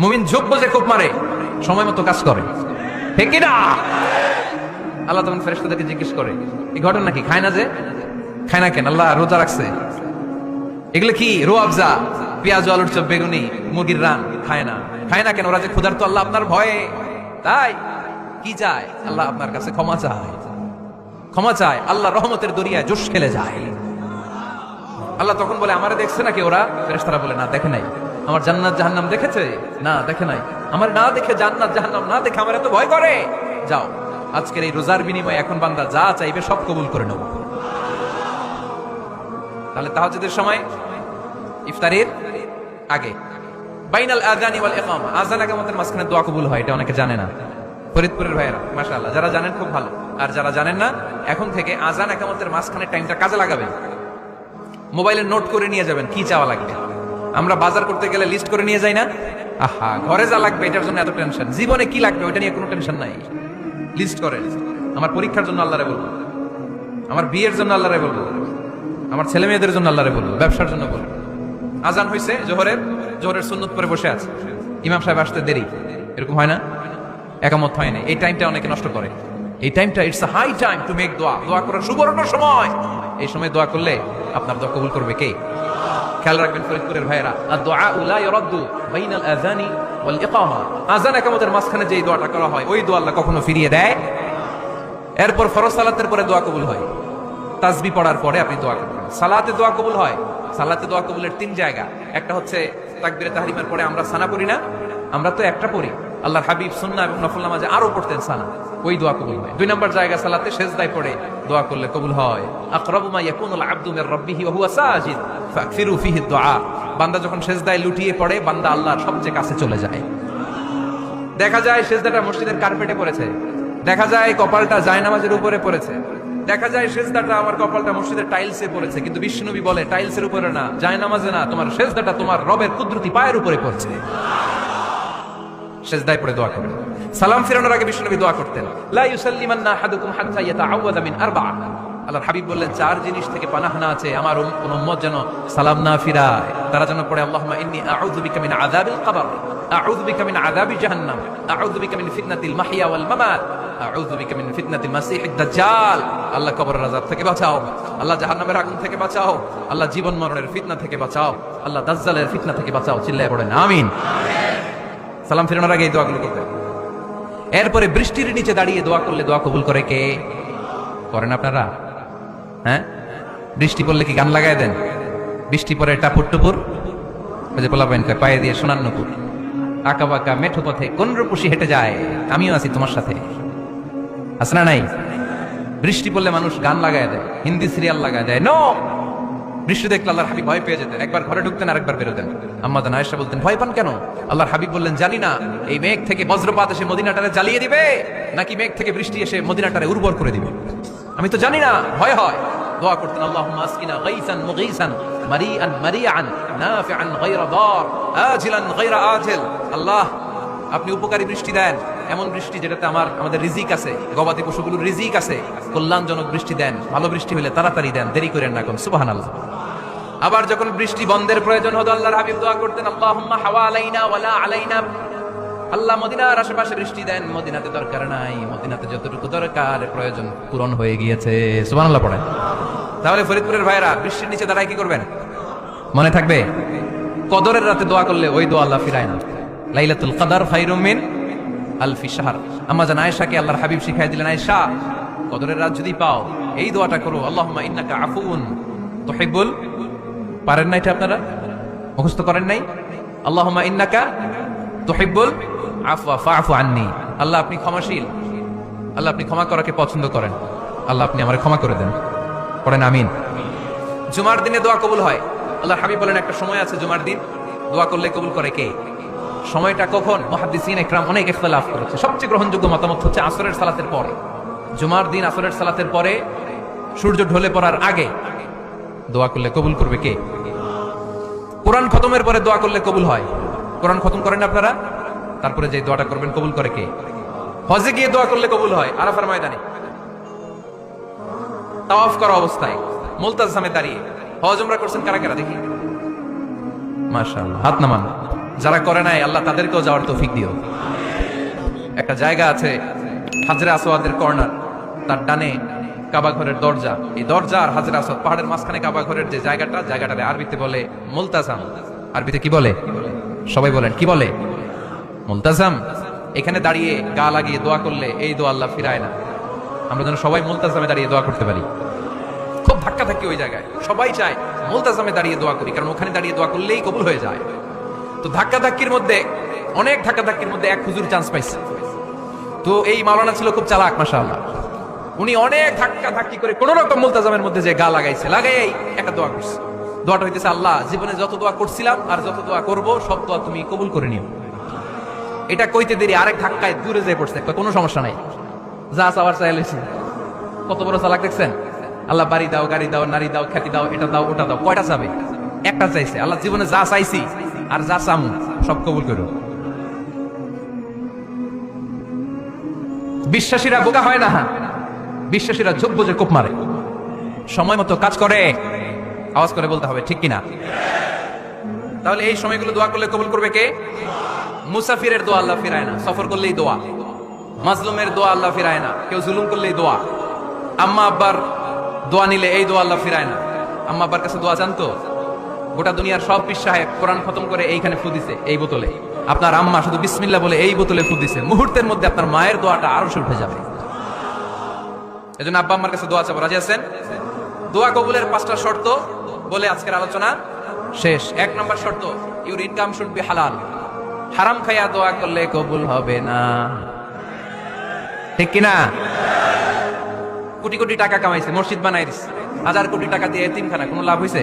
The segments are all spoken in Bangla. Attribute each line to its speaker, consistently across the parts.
Speaker 1: মুমিন ঝোপ বসে খুব মারে। সময় মতো কাজ করে। কিনা আল্লাহ তখন ফেরেশতাদেরকে জিজ্ঞেস করে এই ঘটনা কি? খায় না যে? খায় না কেন? আল্লাহ রোজা রাখছে। এগুলো কি? রো আফজা, পেঁয়াজ, আলুর চপ, বেগুনি, মুরগির রান, খায় না। খায় না কেন? ওরা যে ক্ষুধার তো আল্লাহ আপনার ভয়ে। তাই? কি চায়? আল্লাহ আপনার কাছে ক্ষমা চায়। ক্ষমা চায়। আল্লাহ রহমতের দরিয়ায় জোশ খেলে যায়। আল্লাহ তখন বলে, আমারে দেখছে নাকি ওরা? ফেরেশতারা বলে, না, দেখে নাই। আমার জান্নাত জাহান্নাম দেখেছে? না, দেখে নাই। আমার না দেখে জান্নাত জাহান্নাম না দেখে আমার এত ভয় করে? যাও, আজকের এই রোজার বিনিময়ে এখন বান্দা যা চাইবে সব কবুল করে নেব। তাহলে তাহাজ্জুদের সময়, ইফতারের আগে। বাইনাল আযানি ওয়াল ইকামা। আযান ইকামতের মাঝখানে দোয়া কবুল হয়, এটা অনেকে জানে না। ফরিদপুরের ভাইয়েরা, মাশাআল্লাহ, যারা জানেন খুব ভালো। আর যারা জানেন না, এখন থেকে আযান ইকামতের মাঝখানে টাইমটা কাজে লাগাবেন। মোবাইলে নোট করে নিয়ে যাবেন, কি চাওয়া লাগবে? আমরা বাজার করতে গেলে লিস্ট করে নিয়ে যাই না? আহা, ঘরে যা লাগবে, এটার জন্য এত টেনশন জীবনে কি লাগবে, ওইটা নিয়ে কোনো টেনশন নাই। লিস্ট করেন আমার পরীক্ষার জন্য আল্লাহরে বলব। আমার বিয়ের জন্য আল্লাহরে বলব। আমার ছেলে মেয়েদের জন্য আল্লাহরে বলব। ব্যবসার জন্য বলব। আজান হয়েছে জোহরের। জোহরের সুন্নত পরে বসে আছে। ইমাম সাহেব আসতে দেরি। এরকম হয় না? একামত হয় না এই টাইমটা অনেকে নষ্ট করে। এই টাইমটা it's high time to make দোয়া দোয়া করার সুবর্ণ সময়। এই সময় দোয়া করলে আপনার দোয়া কবুল করবে কে? খেয়াল রাখবেন ফরিদপুরের ভাইয়েরা আর দোয়া উলা রদ্দু বাইনাল আজানি ওয়াল ইকামা। আজান একামতের মাঝখানে যে দোয়াটা করা হয়, ওই দোয়া আল্লাহ কখনো ফিরিয়ে দেয়। এরপর ফরজ সালাতের পরে দোয়া কবুল হয়। তাসবি পড়ার পরে আপনি দোয়া করবেন সালাতে দোয়া কবুল হয়। সালাতে দোয়া কবুলের তিন জায়গা। একটা হচ্ছে তাকবিরে তাহরিমের পরে আমরা সানা পড়ি না। আমরা তো একটা পড়ি। আল্লাহর হাবিব, সুন্নাহ এবং নফল নামাজে আরও পড়তেন সানা ওই দোয়া কবুল হয়। দুই নম্বর জায়গা সালাতে সেজদায় পড়ে দোয়া করলে কবুল হয়। আকরাবু ইয়াকুনুল আবদু মির রাব্বিহি ওয়া হুয়া সাজিদ, ফাকফিরু ফিহি দুআ বান্দা যখন সেজদায় লুটিয়ে পড়ে, বান্দা আল্লাহর সবচেয়ে কাছে চলে যায়। দেখা যায় সেজদাটা মসজিদের কার্পেটে পড়েছে। দেখা যায় কপালটা জায়নামাজের উপরে পড়েছে। দেখা যায় সেজদাটা, আমার কপালটা মসজিদের টাইলসে পড়েছে। কিন্তু বিষ্ণুনবী বলে, টাইলসের উপরে না, জায়নামাজে না, তোমার সেজদাটা তোমার রবের কুদরতি পায়ের উপরে পড়ছে। সেজদায় পড়ে দোয়া করবেন সালাম ফিরানোর আগে বিষ্ণুনবী দোয়া করতেন, লা ইউসাল্লিমান্না আহাদুকুম হাত্তা ইয়াতাআওয়াদা মিন আরবা'a আল্লাহর হাবিব বললেন, চার জিনিস থেকে পানাহানা আছে আমার কোন উম্মত যেন সালাম না ফিরায়। তারা যেন পড়ে, আল্লাহুম্মা ইন্নী আউযু বিকা মিন আযাবিল কবর। আউযু বিকা মিন আযাবি জাহান্নাম। আউযু বিকা মিন ফিতনাতিল মাহইয়া ওয়াল মামাত। আউযু বিকা মিন ফিতনাতিল মাসিহিদ দাজ্জাল। আল্লাহ কবরের আযাব থেকে বাঁচাও। আল্লাহ জাহান্নামের আগুন থেকে বাঁচাও। আল্লাহ জীবন মরণের ফিতনা থেকে বাঁচাও। আল্লাহ দাজ্জালের ফিতনা থেকে বাঁচাও। চিল্লায় পড়েন, আমিন। সালাম ফিরানোর আগে এই দোয়াগুলো করতেন এরপরে বৃষ্টির নিচে দাঁড়িয়ে দোয়া করলে দোয়া কবুল করে কে? করেন আপনারা? হ্যাঁ? বৃষ্টি পড়লে কি গান লাগাই দেন? বৃষ্টি পরে টাপুর টুপুর? যে পোলাপাইন পায়ে দিয়ে সোনার নুপুর। আঁকা বাঁকা মেঠো পথে কোন রূপসী হেঁটে যায়? আমিও আছি তোমার সাথে। আছে না নাই? বৃষ্টি পড়লে মানুষ গান লাগায় দেয়, হিন্দি সিরিয়াল লাগায় দেয়। নো বৃষ্টি দেখলে আল্লাহর হাবিব ভয় পেয়ে যেতেন। একবার ঘরে ঢুকতেন, আরেকবার বেরোতেন। আম্মা জান আয়েশা বলতেন, ভয় পান কেন? আল্লাহর হাবিব বললেন, জানি না, এই মেঘ থেকে বজ্রপাত এসে মদিনাটারে জ্বালিয়ে দিবে, নাকি মেঘ থেকে বৃষ্টি এসে মদিনাটারে উর্বর করে দিবে? আমি তো জানি না, ভয় হয়। দোয়া করতেন, আল্লাহুম্মা আসকিনা গাইসান মুগীসান মারিআন মারিআন নাফিআন গায়রা দার, আজিলান গায়রা আজিল। আল্লাহ, আপনি উপকারী বৃষ্টি দেন। এমন বৃষ্টি যেটাতে আমার, আমাদের রিজিক আছে, গবাদি পশুগুলোর রিজিক আছে। কল্যাণজনক বৃষ্টি দেন, ভালো বৃষ্টি হলে তাড়াতাড়ি দেন, দেরি করেন না কোন, সুবহানাল্লাহ। আবার যখন বৃষ্টি বন্ধের প্রয়োজন হতো, আল্লাহর হাবিব দোয়া করতেন, আল্লাহুম্মা হাওয়া আলাইনা ওয়ালা আলাইনা। আল্লাহ মদিনার আশেপাশে বৃষ্টি দেন, মদিনাতে দরকার নাই, মদিনাতে যতটুকু দরকার, প্রয়োজন পূরণ হয়ে গিয়েছে, সুবহানাল্লাহ পড়েন। তাহলে ফরিদপুরের ভাইরা বৃষ্টির নিচে দাঁড়ায় কি করবেন? মনে থাকবে? কদরের রাতে দোয়া করলে ওই দোয়া আল্লাহ ফিরায় না। লাইলাতুল কদর খায়রুম মিন আলফি শাহর। আম্মা জান আয়েশাকে আল্লাহর হাবিব শিখাই দিলেন, আয়েশা, কদরের রাত যদি পাও, এই দোয়াটা করো, আল্লাহুম্মা ইন্নাকা আফুন তুহিব্বুল। পারেন না এটা আপনারা? মুখস্থ করেন নাই? আল্লাহুম্মা ইন্নাকা তুহিব্বুল। আফওয়া, ফাআফু আন্নি। আল্লাহ আপনি ক্ষমাশীল। আল্লাহ আপনি ক্ষমা করাকে পছন্দ করেন। আল্লাহ আপনি আমার ক্ষমা করে দেন। পড়েন আমিন। জুমার দিনে দোয়া কবুল হয়। আল্লাহ হাবিব বলেন, একটা সময় আছে জুমার দিন। দোয়া করলে কবুল করে কে? সময়টা কখন? মহাদিসিন একরাম অনেক ইখতলাফ করেছে। সবচেয়ে গ্রহণযোগ্য মতামত হচ্ছে আসরের সালাতের পরে। জুমার দিন আসরের সালাতের পরে সূর্য ঢলে পড়ার আগে দোয়া করলে কবুল করবে কে? কোরআন খতমের পরে দোয়া করলে কবুল হয়। কোরআন খতম করেন আপনারা? তারপরে যে দোয়াটা করবেন কবুল করে কে? হজে গিয়ে দোয়া করলে কবুল হয়। আরাফার ময়দানে। তাওয়াফ করা অবস্থায়। মুলতাজামে দাঁড়িয়ে। হজ উমরা করছেন কারা কারা? দেখি। মাশাআল্লাহ। হাত নামান। যারা করে নাই, আল্লাহ তাদেরকেও যাওয়ার তৌফিক দিও। একটা জায়গা আছে, হাজরা আসওয়াদের কর্নার। তার ডানে কাবা ঘরের দরজা। এই দরজা আর হাজরা আসওয়াদ পাহাড়ের মাঝখানে কাবা ঘরের যে জায়গাটা জায়গাটারে আরবিতে বলে মুলতাজাম। আরবিতে কি বলে? সবাই বলেন, কি বলে? মুলতাজাম। এখানে দাঁড়িয়ে গা লাগিয়ে দোয়া করলে এই দোয়া আল্লাহ ফিরায় না। আমরা যেন সবাই মুলতাজামে দাঁড়িয়ে দোয়া করতে পারি। খুব ধাক্কা থাকি ওই জায়গায়। সবাই চায় মুলতাজামে দাঁড়িয়ে দোয়া করি, কারণ ওখানে দাঁড়িয়ে দোয়া করলেই কবুল হয়ে যায়। তো ধাক্কা ধাক্কির মধ্যে, অনেক ধাক্কা ধাক্কির মধ্যে এক হুজুর চান্স পাইছে। তো এই মাওলানা ছিল খুব চালাক, মাশাআল্লাহ। উনি অনেক ধাক্কা ধাক্কি করে কোন রকম মুলতাজামের মধ্যে যে গা লাগাইছে লাগাই একটা দোয়া করছে। দোয়াটা হইতেছে, আল্লাহ, জীবনে যত দোয়া করছিলাম আর যত দোয়া করব, সব দোয়া তুমি কবুল করে নিও। এটা কইতে দেরি, আরেক ধাক্কায় দূরে যেয়ে পড়ছে কোনো সমস্যা নাই। যা চাওয়ার চাইলেছি কত বড় চালাক দেখছেন? আল্লাহ, বাড়ি দাও, গাড়ি দাও, নারী দাও, খ্যাতি দাও, এটা দাও, ওটা দাও, কয়টা চাবে? একটা চাইছে, আল্লাহ, জীবনে যা চাইছি আর যা চামু, সব কবুল করো। বিশ্বাসীরা বোকা হয় না। বিশ্বাসীরা যোগ্য যে কোপ মারে। সময় মতো কাজ করে। আওয়াজ করে বলতে হবে, ঠিক কিনা? তাহলে এই সময়গুলো দোয়া করলে কবুল করবে কে? মুসাফিরের দোয়া আল্লাহ ফিরায় না। সফর করলেই দোয়া। মাজলুমের দোয়া আল্লাহ ফিরায় না। কেউ জুলুম করলেই দোয়া। আম্মা আব্বার দোয়া নিলে এই দোয়া আল্লাহ ফিরায় না। আম্মা আব্বার কাছে দোয়া চান তো? গোটা দুনিয়ার সব সাহেব কোরআন খতম করে এইখানে ফু দিছে, এই বোতলে। আপনার আম্মা শুধু বিসমিল্লা বলে এই বোতলে ফু দিছে। মুহূর্তের মধ্যে আপনার মায়ের দোয়াটা আরও উঠে যাবে। এজন্য আব্বা আম্মার কাছে দোয়া চাবো, রাজি আছেন? দোয়া কবুলের পাঁচটা শর্ত বলে আজকের আলোচনা শেষ। এক নম্বর শর্ত ইউর ইনকাম শুড বি হালাল হারাম খাইয়া দোয়া করলে কবুল হবে না। ঠিক কিনা? কোটি কোটি টাকা কামাইছে, মসজিদ বানাই দিছে। হাজার কোটি টাকা দিয়ে এতিমখানা, কোনো লাভ হয়েছে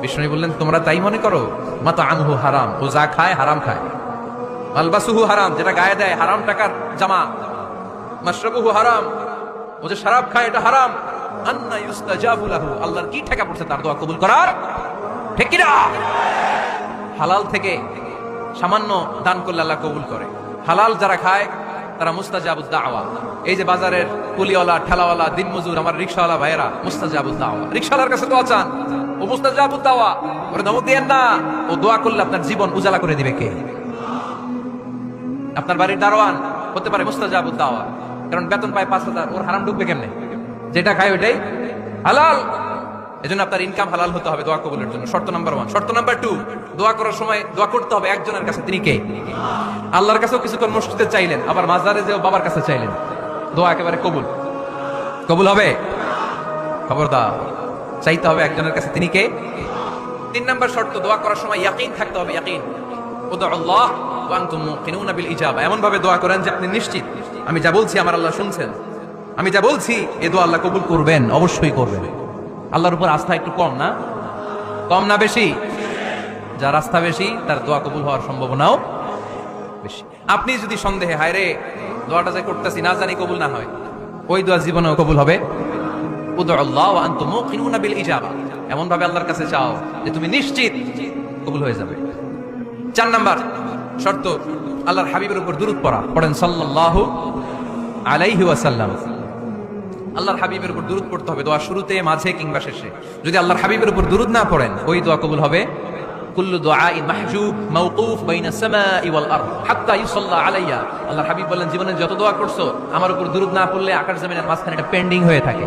Speaker 1: বিষ্ণু বললেন, তোমরা তাই মনে করো? মাতা আনহু হারাম। ও যা খায়, হারাম খায়। মালবাসুহু হারাম, যেটা গায়ে দেয়, হারাম টাকার জামা। মাশরাবুহু হারাম। ও যে শরাব খায়, এটা হারাম। আন্না ইউস্তাজাবু লাহু। আল্লাহর কি ঠেকা পড়ছে তার দোয়া কবুল করার? ঠিক কিনা? হালাল থেকে সামান্য দান করলে আল্লাহ কবুল করে। হালাল যারা খায়, তারা মুস্তাজাবুদ দাওয়া। এই যে বাজারের কুলিওয়ালা, ঠেলাওয়ালা, দিনমজুর, আমার রিক্সাওয়ালা ভাইয়েরা, মুস্তাজাবুদ দাওয়া। রিক্সাওয়ালার কাছে দোয়া চান। ও মুস্তাজাবুদ দাওয়া, ওরে ধমক দিয়েন না। ও দোয়া করলে আপনার জীবন উজালা করে দিবে কে? আপনার বাড়ির দারোয়ান হতে পারে মুস্তাজাবুদ দাওয়া। কারণ বেতন পায় পাঁচ হাজার, ওর হারাম ঢুকবে কেমনে? যেটা খায় ওইটাই হালাল। এজন্য আপনার ইনকাম হালাল হতে হবে দোয়া কবুলের জন্য। শর্ত নাম্বার ওয়ান শর্ত নাম্বার টু দোয়া করার সময় দোয়া করতে হবে একজনের কাছে। তিনি কে? আল্লাহর কাছেও কিছুক্ষণ মসজিদে চাইলেন, আবার মাজারে যেও বাবার কাছে চাইলেন। দোয়া একেবারে কবুল। কবুল হবে? খবরদার। চাইতে হবে একজনের কাছে। তিনি কে? তিন নম্বর শর্ত, দোয়া করার সময় ইয়াকিন থাকতে হবে, ইয়াকিন। আল্লাহ বিল ইজাবা। এমন ভাবে দোয়া করেন যে আপনি নিশ্চিত, আমি যা বলছি আমার আল্লাহ শুনছেন। আমি যা বলছি, এ দোয়া আল্লাহ কবুল করবেন, অবশ্যই করবেন। আল্লাহর উপর আস্থা একটু কম না? কম না বেশি? যার আস্থা বেশি, তার দোয়া কবুল হওয়ার সম্ভাবনাও বেশি। আপনি যদি সন্দেহে হায় রে দোয়াটা যে করতেছি, না জানি কবুল না হয়, ওই দোয়া জীবনেও কবুল হবে। ইজাবা। আল্লাহর কাছে চাও যে তুমি নিশ্চিত কবুল হয়ে যাবে। চার নাম্বার আল্লাহর হাবিবের উপর পড়া। পড়েন আলাইহি আল্লাহর হাবিবের উপর পড়তে হবে শুরুতে, মাঝে কিংবা শেষে। যদি আল্লাহর হাবিবের উপর দুরুদ না পড়েন, ওই দোয়া কবুল হবে। কুল্লু হাবিব বলেন জীবনে যত দোয়া করছ, আমার উপর দুরুদ না পড়লে আকাশ জমিনের মাঝখানে এটা পেন্ডিং হয়ে থাকে।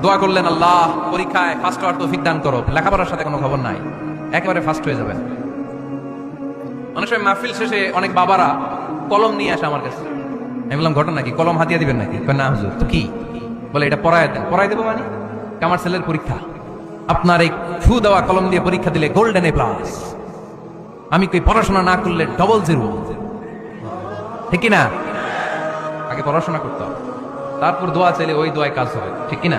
Speaker 1: দোয়া করলেন, আল্লাহ, পরীক্ষায় ফার্স্ট হওয়ার তৌফিক দান করো। লেখাপড়ার সাথে কোনো খবর নাই। একেবারে ফার্স্ট হয়ে যাবেন। অনেক সময় মাহফিল শেষে অনেক বাবারা কলম নিয়ে আসে আমার কাছে। আমি বললাম, ঘটনা কি? কলম হাতিয়ে দিবেন নাকি? না, হুজুর। তো কি? বলে, এটা পড়ায় দেন। পড়াই দেবো মানে? কামার ছেলের পরীক্ষা? আপনার এই ফু দেওয়া কলম দিয়ে পরীক্ষা দিলে গোল্ডেন এ প্লাস আমি কই, পড়াশোনা না করলে ডবল জিরো ঠিক কি না আগে পড়াশোনা করতে হবে। তারপর দোয়া চাইলে ওই দোয়ায় কাজ হবে। ঠিক কি না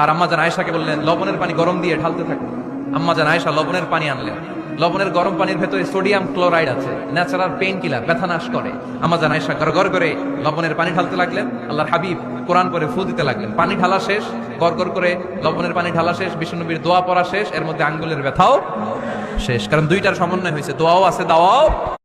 Speaker 1: আর আম্মা জান আয়েশাকে বললেন, লবণের পানি গরম দিয়ে ঢালতে থাকো। আম্মা জান আয়েশা লবণের পানি আনলেন। লবণের গরম পানির ভেতরে সোডিয়াম ক্লোরাইড আছে ন্যাচারাল পেইন কিলার ব্যথা নাশ করে। আম্মা জান গড় গড় করে লবণের পানি ঢালতে লাগলেন। আল্লাহর হাবিব কোরআন পরে ফু দিতে লাগলেন। পানি ঢালা শেষ গড় গড় করে লবণের পানি ঢালা শেষ, বিষ্ণুনবীর দোয়া পড়া শেষ, এর মধ্যে আঙ্গুলের ব্যথাও শেষ। কারণ দুইটার সমন্বয় হয়েছে, দোয়াও আছে, দাওয়াও